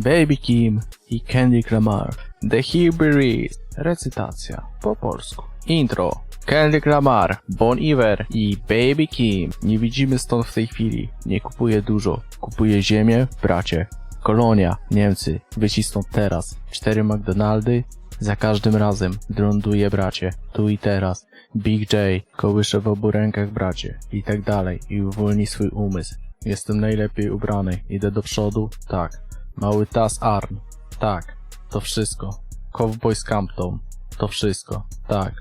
Baby Kim i Kendrick Lamar. The Hebrews. Recytacja po polsku. Intro. Kendrick Lamar, Bon Iver i Baby Kim. Nie widzimy stąd w tej chwili. Nie kupuję dużo. Kupuję ziemię, bracie. Kolonia, Niemcy. Wyci stąd teraz. Cztery McDonaldy. Za każdym razem. Drąduję, bracie. Tu i teraz. Big J. Kołyszę w obu rękach, bracie. I tak dalej. I uwolni swój umysł. Jestem najlepiej ubrany. Idę do przodu? Tak. Mały tas arm? Tak. To wszystko. Cowboy z Campton? To wszystko. Tak.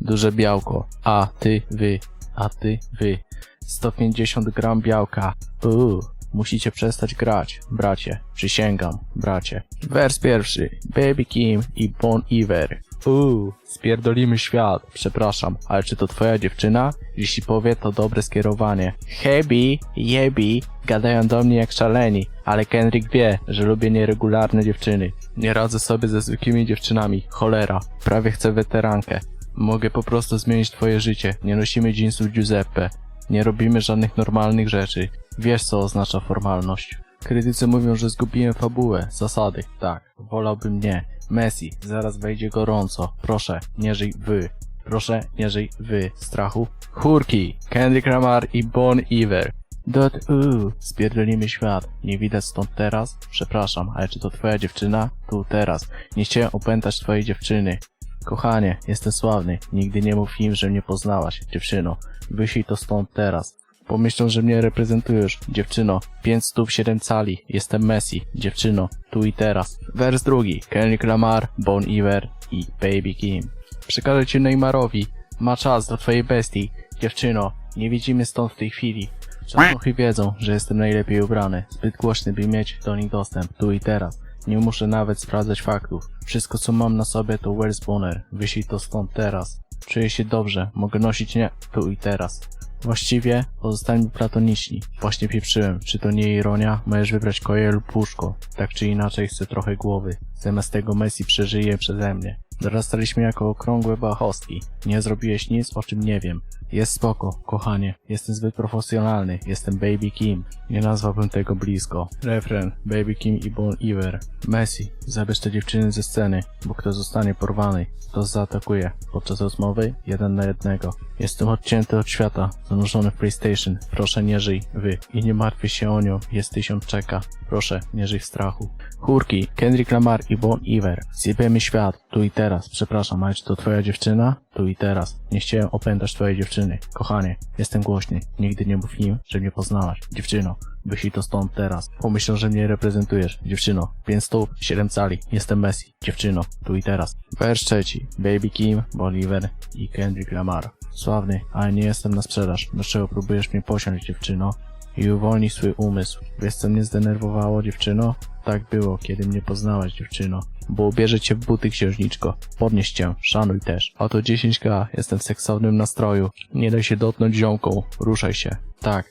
Duże białko. A ty, wy. A ty, wy. 150 gram białka. Uuu. Musicie przestać grać, bracie. Przysięgam, bracie. Wers pierwszy. Baby Kim i Bon Iver. Uuu, spierdolimy świat. Przepraszam, ale czy to twoja dziewczyna? Jeśli powie, to dobre skierowanie. Hebi, jebi, gadają do mnie jak szaleni, ale Kendrick wie, że lubię nieregularne dziewczyny. Nie radzę sobie ze zwykłymi dziewczynami. Cholera, prawie chcę weterankę. Mogę po prostu zmienić twoje życie. Nie nosimy jeansów Giuseppe. Nie robimy żadnych normalnych rzeczy. Wiesz co oznacza formalność. Krytycy mówią, że zgubiłem fabułę, zasady. Tak, wolałbym nie. Messi, zaraz wejdzie gorąco. Proszę, nie żyj wy. Proszę, nie żyj wy. Strachu? Chórki, Kendrick Lamar i Bon Iver. Dot uuu, spierdolimy świat. Nie widać stąd teraz? Przepraszam, ale czy to twoja dziewczyna? Tu, teraz. Nie chciałem opętać twojej dziewczyny. Kochanie, jestem sławny. Nigdy nie mów im, że mnie poznałaś, dziewczyno. Wyślij to stąd teraz. Pomyślą, że mnie reprezentujesz, dziewczyno. 5 stóp 7 cali. Jestem Messi, dziewczyno. Tu i teraz. Wers drugi. Kendrick Lamar, Bon Iver i Baby Kim. Przekażę ci Neymarowi. Ma czas do twojej bestii. Dziewczyno, nie widzimy stąd w tej chwili. Czarnuchy wiedzą, że jestem najlepiej ubrany. Zbyt głośny, by mieć do nich dostęp. Tu i teraz. Nie muszę nawet sprawdzać faktów. Wszystko co mam na sobie to Where's Bonner. Wyślij to stąd teraz. Czuję się dobrze. Mogę nosić nie tu i teraz. Właściwie pozostańmy platoniczni. Właśnie pieprzyłem. Czy to nie ironia? Możesz wybrać koje lub łóżko. Tak czy inaczej chcę trochę głowy. Zamiast tego Messi przeżyje przeze mnie. Dorastaliśmy jako okrągłe bachostki. Nie zrobiłeś nic, o czym nie wiem. Jest spoko, kochanie. Jestem zbyt profesjonalny. Jestem Baby Kim. Nie nazwałbym tego blisko. Refren. Baby Kim i Bon Iver. Messi. Zabierz te dziewczyny ze sceny, bo kto zostanie porwany, to zaatakuje. Podczas rozmowy jeden na jednego. Jestem odcięty od świata, zanurzony w PlayStation. Proszę nie żyj, wy. I nie martwię się o nią, jest tysiąc czeka. Proszę, nie żyj w strachu. Chórki, Kendrick Lamar i Bon Iver. Zjebiemy świat, tu i teraz. Przepraszam, ale czy to twoja dziewczyna? Tu i teraz. Nie chciałem opętać twojej dziewczyny. Kochanie, jestem głośny. Nigdy nie mów im, że mnie poznałaś. Dziewczyno, wyślij to stąd teraz. Pomyślą, że mnie reprezentujesz. Dziewczyno, 5 stóp, 7 cali. Jestem Messi. Dziewczyno, tu i teraz. Wers trzeci. Baby Kim, Bon Iver i Kendrick Lamar. Sławny, ale nie jestem na sprzedaż. Dlaczego próbujesz mnie posiąść, dziewczyno? I uwolnij swój umysł. Wiesz co mnie zdenerwowało, dziewczyno? Tak było, kiedy mnie poznałaś, dziewczyno. Bo ubierze cię w buty, księżniczko. Podnieś cię, szanuj też. Oto 10k, jestem w seksownym nastroju. Nie daj się dotknąć ziomką, ruszaj się. Tak,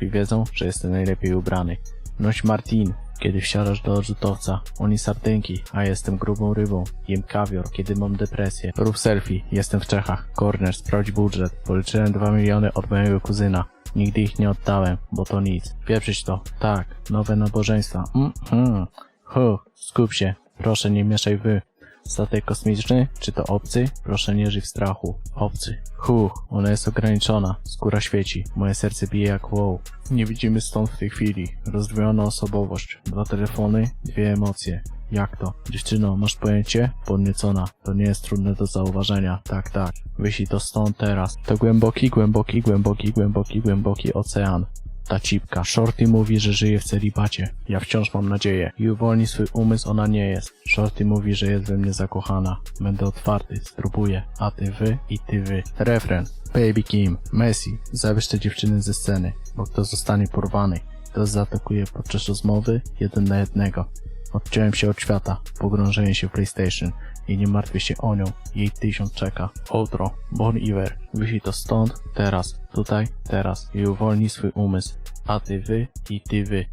i wiedzą, że jestem najlepiej ubrany. Noś Martin, kiedy wsiadasz do odrzutowca. Oni sardynki, a jestem grubą rybą. Jem kawior, kiedy mam depresję. Rób selfie, jestem w Czechach. Corner, sprawdź budżet. Policzyłem 2 miliony od mojego kuzyna. Nigdy ich nie oddałem, bo to nic. Pieprzyć to. Tak, nowe nabożeństwa. Mhm. Hu, skup się. Proszę nie mieszaj wy. Statek kosmiczny? Czy to obcy? Proszę nie żyj w strachu. Obcy. Hu, ona jest ograniczona. Skóra świeci. Moje serce bije jak wow. Nie widzimy stąd w tej chwili. Rozdwojona osobowość. Dwa telefony, dwie emocje. Jak to? Dziewczyno, masz pojęcie? Podniecona. To nie jest trudne do zauważenia. Tak, tak. Wyślij to stąd teraz. To głęboki, głęboki, głęboki, głęboki, głęboki ocean. Ta cipka. Shorty mówi, że żyje w celibacie. Ja wciąż mam nadzieję. I uwolni swój umysł, ona nie jest. Shorty mówi, że jest we mnie zakochana. Będę otwarty, spróbuję. A ty wy i ty wy. Refren. Baby Kim. Messi. Zabierz te dziewczyny ze sceny, bo kto zostanie porwany, to zaatakuje podczas rozmowy jeden na jednego. Odciąłem się od świata, pogrążenie się w PlayStation i nie martwię się o nią, jej tysiąc czeka. Outro, Bon Iver, wyślij to stąd, teraz, tutaj, teraz i uwolnij swój umysł. A ty wy i ty wy.